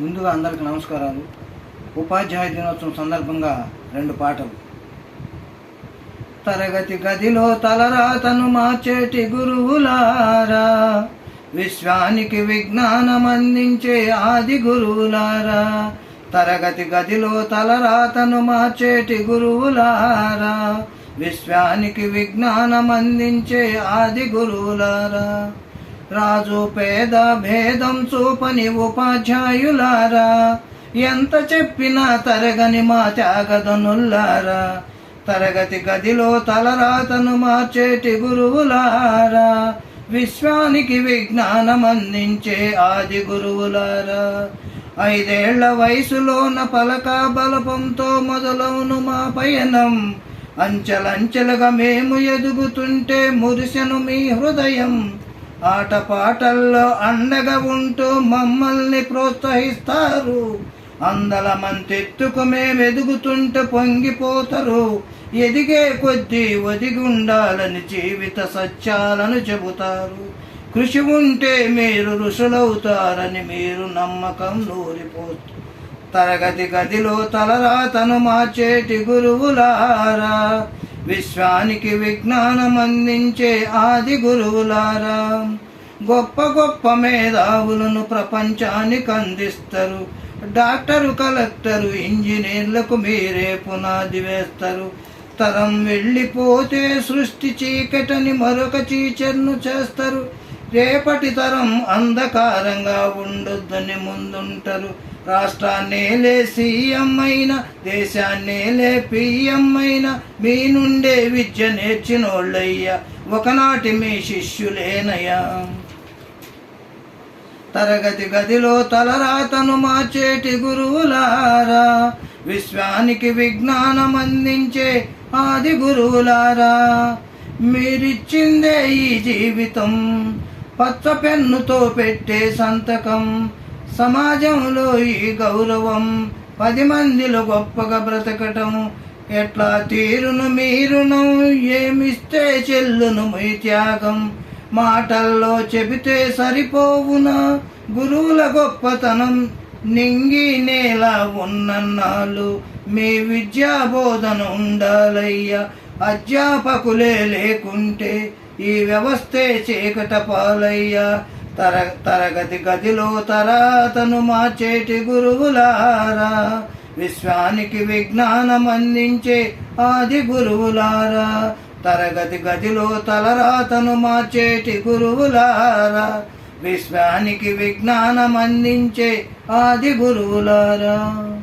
ముందుగా అందరికి నమస్కారాలు. ఉపాధ్యాయ దినోత్సవం సందర్భంగా రెండు పాటలు. తరగతి గదిలో తలరాతను మార్చేటి గురువులారా విశ్వానికి విజ్ఞానం అందించే ఆది గురువులారా తరగతి గదిలో తలరాతను మార్చేటి గురువులారా విశ్వానికి విజ్ఞానం అందించే ఆది గురువులారా. రాజు పేద భేదం చూపని ఉపాధ్యాయులారా ఎంత చెప్పినా తరగని మా త్యాగదనుల్లారా తరగతి గదిలో తలరాతను మార్చేటి గురువులారా విశ్వానికి విజ్ఞానం అందించే ఆది గురువులారా. ఐదేళ్ళ వయసులోన పలక బలపంతో మొదలవును మా పయనం. అంచెలంచెలుగా మేము ఎదుగుతుంటే మురిసెను మీ హృదయం. ఆటపాటల్లో అండగా ఉంటూ మమ్మల్ని ప్రోత్సహిస్తారు. అందల మంతెత్తుకు మేము ఎదుగుతుంటే పొంగిపోతారు. ఎదిగే కొద్దీ ఒదిగి ఉండాలని జీవిత సత్యాలను చెబుతారు. కృషి ఉంటే మీరు ఋషులవుతారని మీరు నమ్మకం నూరిపోతు. తరగతి గదిలో తలరాతను మార్చేటి గురువులారా. విశ్వానికి విజ్ఞానం అందించే ఆది గురువులారా గొప్ప గొప్ప మేధావులను ప్రపంచానికి అందిస్తారు. డాక్టరు కలెక్టరు ఇంజనీర్లకు మీరే పునాది వేస్తారు. తరం వెళ్ళిపోతే సృష్టి చీకటని మరొక చీచర్ను చేస్తారు. రేపటి తరం అంధకారంగా ఉండొద్దని ముందుంటారు. రాష్ట్రాన్నేలే సీఎం అయిన దేశాన్నేలే పిఎం అయిన మీ నుండే విద్య నేర్చినోళ్ళయ్యా ఒకనాటి మీ శిష్యులేనయ్యా. తరగతి గదిలో తలరాతను మార్చేటి గురువులారా విశ్వానికి విజ్ఞానం అందించే ఆది గురువులారా. మీరిచ్చిందే ఈ జీవితం పచ్చ పెన్నుతో పెట్టే సంతకం సమాజంలో ఈ గౌరవం పది మందిలో గొప్పగా బ్రతకటం ఎట్లా తీరును మీరును ఏమిస్తే చెల్లును మీ త్యాగం. మాటల్లో చెబితే సరిపోవునా గురువుల గొప్పతనం నింగి నేల ఉన్నన్నాళ్ళు. మీ విద్యా బోధన ఉండాలయ్యా అధ్యాపకులే లేకుంటే ఈ వ్యవస్థే చీకట పాలయ్యా. తర తరగతి గదిలో తరాతను మార్చేటి గురువులారా. విశ్వానికి విజ్ఞానం అందించే ఆది గురువులారా. తరగతి గదిలో తలరాతను మార్చేటి గురువులారా. విశ్వానికి విజ్ఞానం అందించే ఆది గురువులారా.